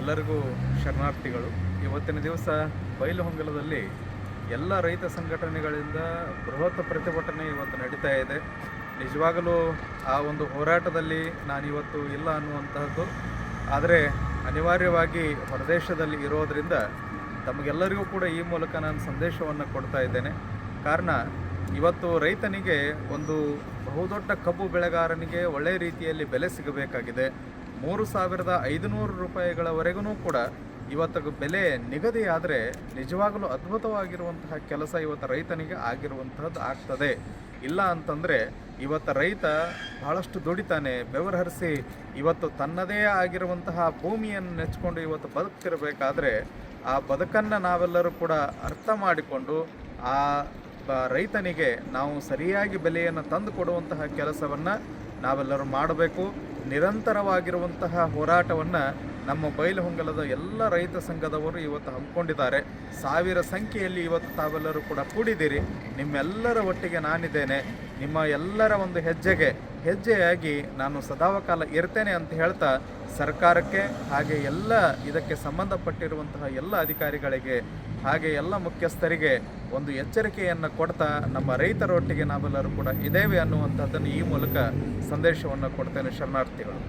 ಎಲ್ಲರಿಗೂ ಶರಣಾರ್ಥಿಗಳು. ಇವತ್ತಿನ ದಿವಸ ಬಯಲು ಹೊಂಗಲದಲ್ಲಿ ಎಲ್ಲ ರೈತ ಸಂಘಟನೆಗಳಿಂದ ಬೃಹತ್ ಪ್ರತಿಭಟನೆ ಇವತ್ತು ನಡೀತಾ ಇದೆ. ನಿಜವಾಗಲೂ ಆ ಒಂದು ಹೋರಾಟದಲ್ಲಿ ನಾನಿವತ್ತು ಇಲ್ಲ ಅನ್ನುವಂತಹದ್ದು. ಆದರೆ ಅನಿವಾರ್ಯವಾಗಿ ಹೊರದೇಶದಲ್ಲಿ ಇರೋದರಿಂದ ತಮಗೆಲ್ಲರಿಗೂ ಕೂಡ ಈ ಮೂಲಕ ನಾನು ಸಂದೇಶವನ್ನು ಕೊಡ್ತಾ ಇದ್ದೇನೆ. ಕಾರಣ, ಇವತ್ತು ರೈತನಿಗೆ ಒಂದು ಬಹುದೊಡ್ಡ ಕಬ್ಬು ಬೆಳೆಗಾರನಿಗೆ ಒಳ್ಳೆಯ ರೀತಿಯಲ್ಲಿ ಬೆಲೆ ಸಿಗಬೇಕಾಗಿದೆ. ಮೂರು ಸಾವಿರದ ಐದುನೂರು ರೂಪಾಯಿಗಳವರೆಗೂ ಕೂಡ ಇವತ್ತು ಬೆಲೆ ನಿಗದಿಯಾದರೆ ನಿಜವಾಗಲೂ ಅದ್ಭುತವಾಗಿರುವಂತಹ ಕೆಲಸ ಇವತ್ತು ರೈತನಿಗೆ ಆಗಿರುವಂತಹದ್ದು ಆಗ್ತದೆ. ಇಲ್ಲ ಅಂತಂದರೆ ಇವತ್ತು ರೈತ ಬಹಳಷ್ಟು ದುಡಿತಾನೆ ಬೆವರು ಹರಿಸಿ ಇವತ್ತು ತನ್ನದೇ ಆಗಿರುವಂತಹ ಭೂಮಿಯನ್ನು ನೆಚ್ಕೊಂಡು ಇವತ್ತು ಬದುಕ್ತಿರಬೇಕಾದ್ರೆ ಆ ಬದುಕನ್ನು ನಾವೆಲ್ಲರೂ ಕೂಡ ಅರ್ಥ ಮಾಡಿಕೊಂಡು ಆ ರೈತನಿಗೆ ನಾವು ಸರಿಯಾಗಿ ಬೆಲೆಯನ್ನು ತಂದು ಕೊಡುವಂತಹ ಕೆಲಸವನ್ನು ನಾವೆಲ್ಲರೂ ಮಾಡಬೇಕು ನಿರಂತರವಾಗಿರುವಂತಹ ಹೋರಾಟವನ್ನು ನಮ್ಮ ಬೈಲಹೊಂಗಲದ ಎಲ್ಲ ರೈತ ಸಂಘದವರು ಇವತ್ತು ಹಮ್ಮಿಕೊಂಡಿದ್ದಾರೆ. ಸಾವಿರ ಸಂಖ್ಯೆಯಲ್ಲಿ ಇವತ್ತು ತಾವೆಲ್ಲರೂ ಕೂಡ ಕೂಡಿದ್ದೀರಿ. ನಿಮ್ಮೆಲ್ಲರ ಒಟ್ಟಿಗೆ ನಾನಿದ್ದೇನೆ. ನಿಮ್ಮ ಎಲ್ಲರ ಒಂದು ಹೆಜ್ಜೆಗೆ, ಹೆಜ್ಜೆಯಾಗಿ ನಾನು ಸದಾವಕಾಲ ಇರ್ತೇನೆ ಅಂತ ಹೇಳ್ತಾ ಸರ್ಕಾರಕ್ಕೆ ಹಾಗೆ ಎಲ್ಲ ಇದಕ್ಕೆ ಸಂಬಂಧಪಟ್ಟಿರುವಂತಹ ಎಲ್ಲ ಅಧಿಕಾರಿಗಳಿಗೆ, ಹಾಗೆ ಎಲ್ಲ ಮುಖ್ಯಸ್ಥರಿಗೆ ಒಂದು ಎಚ್ಚರಿಕೆಯನ್ನು ಕೊಡ್ತಾ ನಮ್ಮ ರೈತರೊಟ್ಟಿಗೆ ನಾವೆಲ್ಲರೂ ಕೂಡ ಇದ್ದೇವೆ ಅನ್ನುವಂಥದ್ದನ್ನು ಈ ಮೂಲಕ ಸಂದೇಶವನ್ನು ಕೊಡ್ತೇನೆ ಶರಣಾರ್ಥಿಗಳು.